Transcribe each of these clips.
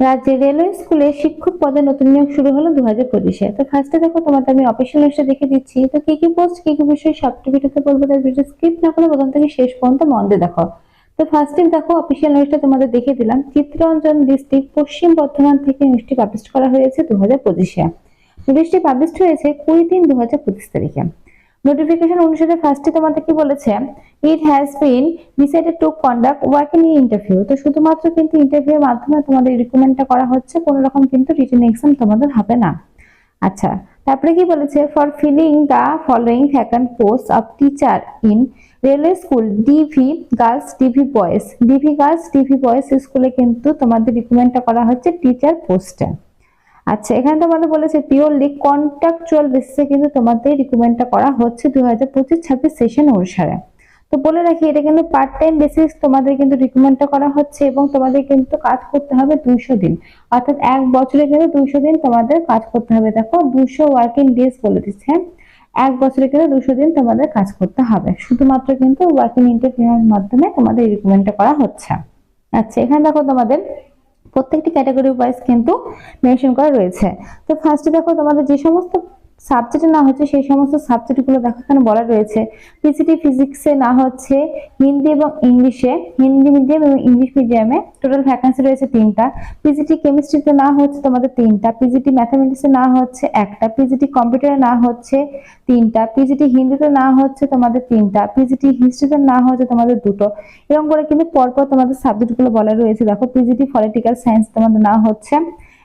রাজ্যের রেলওয়ে স্কুলে শিক্ষক পদে নতুন নিয়োগ শুরু হলো দু হাজার পঁচিশে। তো ফার্স্টে দেখো তোমাদের আমি অফিসিয়াল লিস্টে দেখে দিচ্ছি। তো কি কি পোস্ট কি কি বিষয় সবটা ভিডিওতে বলব, তাই ভিডিও স্কিপ না করে প্রথম থেকে শেষ পর্যন্ত মন দিয়ে দেখো। তো ফার্স্টে দেখো অফিসিয়াল নিউজটা তোমাদের দেখে দিলাম। চিত্তরঞ্জন ডিস্ট্রিক্ট পশ্চিম বর্ধমান থেকে নিউজটি পাবলিশ করা হয়েছে দু হাজার পঁচিশে নোটিশটি পাবলিশ হয়েছে কুড়ি তিন দু হাজার পঁচিশ তারিখে। নোটিফিকেশন অনুসারে ফার্স্টে তোমাদের কি বলেছে? It has been decided to conduct working interview তো শুধুমাত্র কিন্তু ইন্টারভিউর মাধ্যমে তোমাদের রিকমেন্ডটা করা হচ্ছে, কোনো রকম কিন্তু রিটেন এক্সাম তোমাদের হবে না। আচ্ছা তারপরে কি বলেছে? For filling the following vacant post of teacher in railway school DV girls DV boys DV girls DV boys স্কুলে কিন্তু তোমাদের রিকমেন্ডটা করা হচ্ছে টিচার পোস্টে আচ্ছা এখানে তোমাদের বলেছে পিওরলি কন্ট্রাকচুয়াল বেসিসে কিন্তু তোমাদের রিকমেন্ডটা করা হচ্ছে দুই হাজার পঁচিশ ছাব্বিশ সেশন অনুসারে। তো বলে রাখি, এটা কিন্তু পার্ট টাইম বেসিস তোমাদের কিন্তু রিকমেন্ডটা করা হচ্ছে এবং তোমাদের কিন্তু কাজ করতে হবে দুইশো দিন। অর্থাৎ এক বছরে কিন্তু দুইশো দিন তোমাদের কাজ করতে হবে। দেখো দুশো ওয়ার্কিং ডেজ বলে দিচ্ছে। এক বছরে কিন্তু দুশো দিন তোমাদের কাজ করতে হবে। শুধুমাত্র কিন্তু ওয়ার্কিং ইন্টারভিউর মাধ্যমে তোমাদের রিকমেন্ডটা করা হচ্ছে। আচ্ছা এখানে দেখো তোমাদের প্রত্যেকটি ক্যাটাগরি ওয়াইজ কিন্তু মেনশন করা রয়েছে। তো ফার্স্টে দেখো তোমাদের যে সমস্ত সাবজেক্টে না হচ্ছে সেই সমস্ত সাবজেক্টগুলো দেখো এখানে বলা রয়েছে। পিসিটি ফিজিক্সে না হচ্ছে হিন্দি এবং ইংলিশে, হিন্দি মিডিয়াম এবং ইংলিশ মিডিয়ামে টোটাল ভ্যাকান্সি রয়েছে তিনটা। পিজিটি কেমিস্ট্রিতে না হচ্ছে তোমাদের তিনটা। পিজিটি ম্যাথামেটিক্সে না হচ্ছে একটা। পিজিটি কম্পিউটারে না হচ্ছে তিনটা। পিজিটি হিন্দিতে না হচ্ছে তোমাদের তিনটা। পিজিটি হিস্ট্রিতে না হচ্ছে তোমাদের দুটো। এরকম করে কিন্তু পরপর তোমাদের সাবজেক্টগুলো বলা রয়েছে। দেখো পিজিটি পলিটিক্যাল সায়েন্স তোমাদের না হচ্ছে।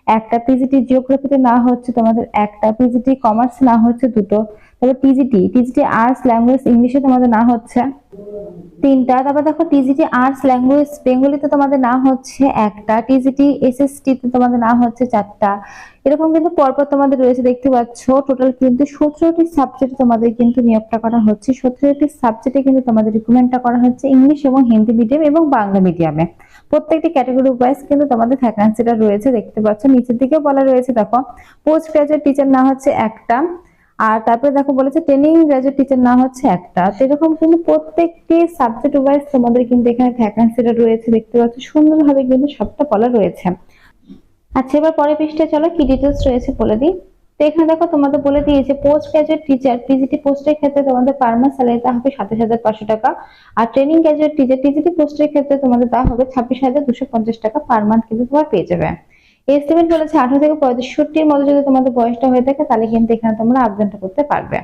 একটা পিজিটি জিওগ্রাফিতে না হচ্ছে, তোমাদের একটা পিজিটি কমার্স না হচ্ছে দুটো। তাহলে পিজিটি পিজিটি আর্টস ল্যাঙ্গুয়েজ ইংলিশে তোমাদের না হচ্ছে। তিনটা, তারপর দেখো টিজিটি আর্টস ল্যাঙ্গুয়েজ বেঙ্গলিতে তোমাদের না হচ্ছে একটা টিজিটি এসএসটি তে তোমাদের না হচ্ছে চারটা। এরকম কিন্তু পরপর তোমাদের রয়েছে, দেখতে পাচ্ছ। টোটাল কিন্তু সতেরোটি সাবজেক্ট তোমাদের কিন্তু নিয়োগটা করা হচ্ছে। সতেরোটি সাবজেক্টে কিন্তু তোমাদের রিকমেন্ডটা করা হচ্ছে ইংলিশ এবং হিন্দি মিডিয়াম এবং বাংলা মিডিয়ামে প্রত্যেকটি ক্যাটাগরি ওয়াইজ কিন্তু তোমাদের ভ্যাকান্সিটা রয়েছে, দেখতে পাচ্ছ। নিচের দিকেও বলা রয়েছে, দেখো। পোস্ট গ্রাজুয়েট টিচার না হচ্ছে একটা। আর তারপরে দেখো বলেছে ট্রেনিং গ্রাজুয়েট টিচার না হচ্ছে একটা। তো এরকম কিন্তু প্রত্যেকটি সাবজেক্ট ওয়াইজ তোমাদের কিন্তু এখানে ভ্যাকান্সিটা রয়েছে, দেখতে পাচ্ছ, সুন্দরভাবে কিন্তু সবটা বলা রয়েছে। আচ্ছা এবার পরের পৃষ্ঠায় চলো, কি ডিটেলস রয়েছে বলে দিই। তো এখানে দেখো তোমাদের বলে দিয়েছে পোস্ট গ্রাজুয়েট টিচার পিজিটি পোস্টের ক্ষেত্রে তোমাদের পার মাস স্যালারিটা হবে সাতাশ হাজার পাঁচশো টাকা। আর ট্রেনিং গ্রাজুয়েট টিচার টিজিটি পোস্টের ক্ষেত্রে তোমাদের দেওয়া হবে ছাব্বিশ হাজার দুশো পঞ্চাশ টাকা পার মান্থ কিন্তু তোমার পেয়ে যাবে। এস্টিমেট বলেছে আঠারো থেকে পঁয়ষট্টির মধ্যে যদি তোমাদের বয়সটা হয়ে থাকে, তাহলে কিন্তু এখানে তোমরা আবেদনটা করতে পারবে।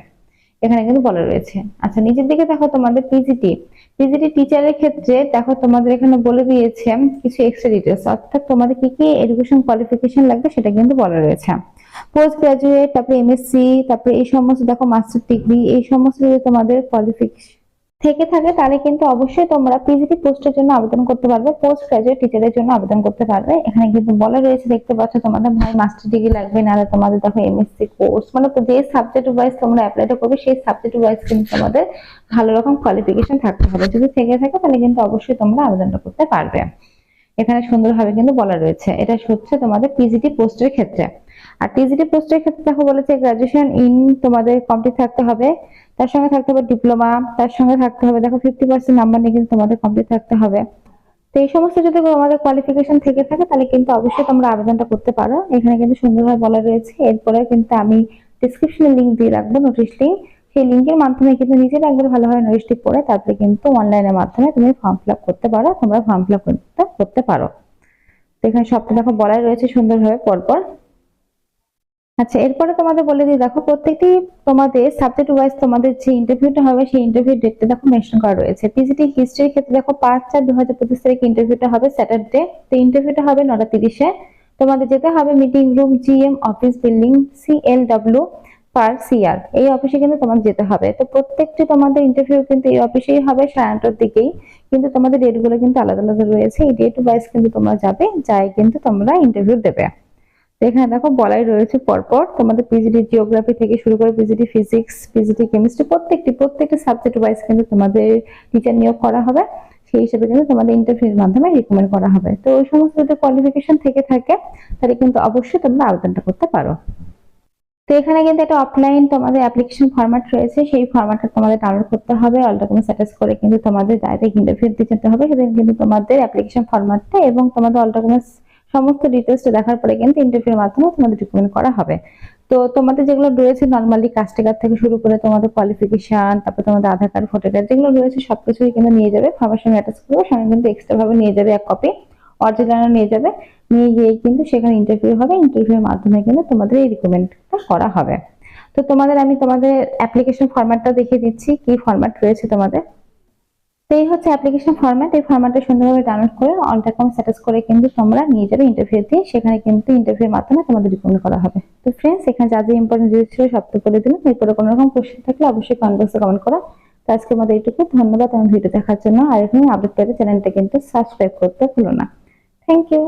এখানে কিন্তু বলা রয়েছে। আচ্ছা নিচের দিকে দেখো তোমাদের পিজিটি পিজিটি টিচারের ক্ষেত্রে দেখো তোমাদের এখানে বলে দিয়েছে কিছু এক্সট্রা ডিটেলস অর্থাৎ তোমাদের কি কি এডুকেশন কোয়ালিফিকেশন লাগবে সেটা কিন্তু বলা রয়েছে। পোস্ট গ্রাজুয়েট তারপরে এমএসসি তারপরে এই সমস্ত, দেখো মাস্টার ডিগ্রি এই সমস্ত যদি তোমাদের কোয়ালিফিকেশন থেকে থাকে, তাহলে কিন্তু অবশ্যই তোমরা পিজিটি পোস্টের জন্য আবেদন করতে পারবে পোস্ট গ্রাজুয়েট টিচারের জন্য আবেদন করতে পারবে। এখানে কিন্তু বলা রয়েছে, দেখতে পাচ্ছ তোমাদের ভাই মাস্টার ডিগ্রি লাগবে, নাহলে তোমাদের দেখো এমএসসি কোর্স মানে যে সাবজেক্ট ওয়াইজ তোমরা অ্যাপ্লাইটা করবে, সেই সাবজেক্ট ওয়াইজ কিন্তু তোমাদের ভালো রকম কোয়ালিফিকেশন থাকতে হবে। যদি থেকে থাকে, তাহলে কিন্তু অবশ্যই তোমরা আবেদনটা করতে পারবে। এখানে সুন্দরভাবে কিন্তু বলা রয়েছে, এটা হচ্ছে তোমাদের পিজিটি পোস্টের ক্ষেত্রে। আর টিজিটি পোস্টের ক্ষেত্রে দেখো বলেছে গ্রাজুয়েশন ইন তোমাদের কমপ্লিট থাকতে হবে। তার সঙ্গে থাকতে হবে ডিপ্লোমা তার সঙ্গে থাকতে হবে, দেখো ফিফটি পার্সেন্ট নাম্বার নিয়ে কিন্তু তোমাদের কমপ্লিট থাকতে হবে। তো এই সমস্ত যদি তোমাদের কোয়ালিফিকেশন থেকে থাকে, তাহলে কিন্তু অবশ্যই তোমরা আবেদনটা করতে পারো। এখানে কিন্তু সুন্দরভাবে বলা রয়েছে। এরপরে কিন্তু আমি ডিসক্রিপশনে লিঙ্ক দিয়ে রাখব নোটিশ লিঙ্ক সেই লিঙ্কের মাধ্যমে কিন্তু নিজের একবার ভালোভাবে নোটিশটি পড়ে, তারপরে কিন্তু অনলাইনের মাধ্যমে তুমি ফর্ম ফিল করতে পারো, তোমরা ফর্ম ফিল করতে পারো। তো এখানে সবটা দেখো বলাই রয়েছে সুন্দরভাবে পরপর। আচ্ছা এরপরে তোমাদের বলে দিই, দেখো প্রত্যেকটি তোমাদের সাবজেক্ট ওয়াইজ তোমাদের যে ইন্টারভিউটা হবে, সেই ইন্টারভিউ ডেটটা দেখো মেনশন করা রয়েছে। পিজিটি হিস্ট্রির ক্ষেত্রে দেখো পাঁচ চার দু হাজার পঁচিশ তারিখে ইন্টারভিউটা হবে স্যাটারডে তো ইন্টারভিউটা হবে নটা তিরিশে। তোমাদের যেতে হবে meeting room GM office building CLW পার সিআর এই অফিসে কিন্তু তোমাদের যেতে হবে। তো প্রত্যেকটি তোমাদের ইন্টারভিউ কিন্তু এই অফিসেই হবে সাড়ে আটটার দিকেই, কিন্তু তোমাদের ডেটগুলো কিন্তু আলাদা আলাদা রয়েছে। এই ডেট ওয়াইজ কিন্তু তোমরা যাবে, যাই কিন্তু তোমরা ইন্টারভিউ দেবে। এখানে দেখো বলাই রয়েছে পরপর তোমাদের পিজিডি জিওগ্রাফি থেকে শুরু করে পিজিডি ফিজিক্স পিজিডি কেমিস্ট্রি প্রত্যেকটি প্রত্যেকটি সাবজেক্ট ওয়াইজ কিন্তু তোমাদের টিচার নিয়োগ করা হবে। সেই হিসেবে কিন্তু তোমাদের ইন্টারভিউর মাধ্যমে রিকমেন্ড করা হবে। তো ওই সমস্ত যদি কোয়ালিফিকেশন থেকে থাকে, তাহলে কিন্তু অবশ্যই তোমরা আবেদনটা করতে পারো। তো এখানে কিন্তু একটা অফলাইন তোমাদের অ্যাপ্লিকেশন ফরম্যাট রয়েছে। সেই ফরম্যাটটা তোমাদের ডাউনলোড করতে হবে। অল ডকুমেন্টস অ্যাটাচ করে কিন্তু তোমাদের ডাইরেক্ট ইন্টারভিউ দিতে হবে। সেদিন কিন্তু তোমাদের অ্যাপ্লিকেশন ফরম্যাটটা এবং তোমাদের অল ডকুমেন্টস সমস্ত ডিটেলসটা দেখার পরে কিন্তু ইন্টারভিউর মাধ্যমে তোমাদের রিকমেন্ড করা হবে। তো তোমাদের যেগুলো রয়েছে নর্মালি কাস্ট কার্ড থেকে শুরু করে তোমাদের কোয়ালিফিকেশন তারপর তোমাদের আধার কার্ড ভোটার কার্ড যেগুলো রয়েছে সবকিছুই কিন্তু নিয়ে যাবে। ফর্মের সঙ্গে অ্যাটাচ করবে সঙ্গে কিন্তু এক্সট্রা ভাবে নিয়ে যাবে এক কপি অরিজিনাল নিয়ে যাবে। নিয়ে গিয়ে কিন্তু সেখানে ইন্টারভিউ হবে ইন্টারভিউর মাধ্যমে কিন্তু তোমাদের এই রিকমেন্ডটা করা হবে। তো তোমাদের আমি তোমাদের অ্যাপ্লিকেশন ফরম্যাটটা দেখিয়ে দিচ্ছি, কি ফরম্যাট রয়েছে তোমাদের। তো এই হচ্ছে অ্যাপ্লিকেশন ফরম্যাট এই ফরম্যাটটা সুন্দরভাবে ডাউনলোড করে অল কম স্ট্যাটাস করে কিন্তু তোমরা নিয়ে যাবে ইন্টারভিউ দিয়ে সেখানে কিন্তু ইন্টারভিউর মাধ্যমে তোমাদের রিকমেন্ড করা হবে। তো ফ্রেন্ডস এখানে যা যা ইম্পর্টেন্ট জিনিস ছিল সব তো করে দিলাম। এরপরে কোনো রকম কোশ্চেন থাকলে অবশ্যই কমেন্ট কমেন্ট করো। তো আজকের মতো এইটুকু। ধন্যবাদ আমার ভিডিও দেখার জন্য। আর এখানে আপডেট পেতে চ্যানেলটা কিন্তু সাবস্ক্রাইব করতে ভুলো না। Thank you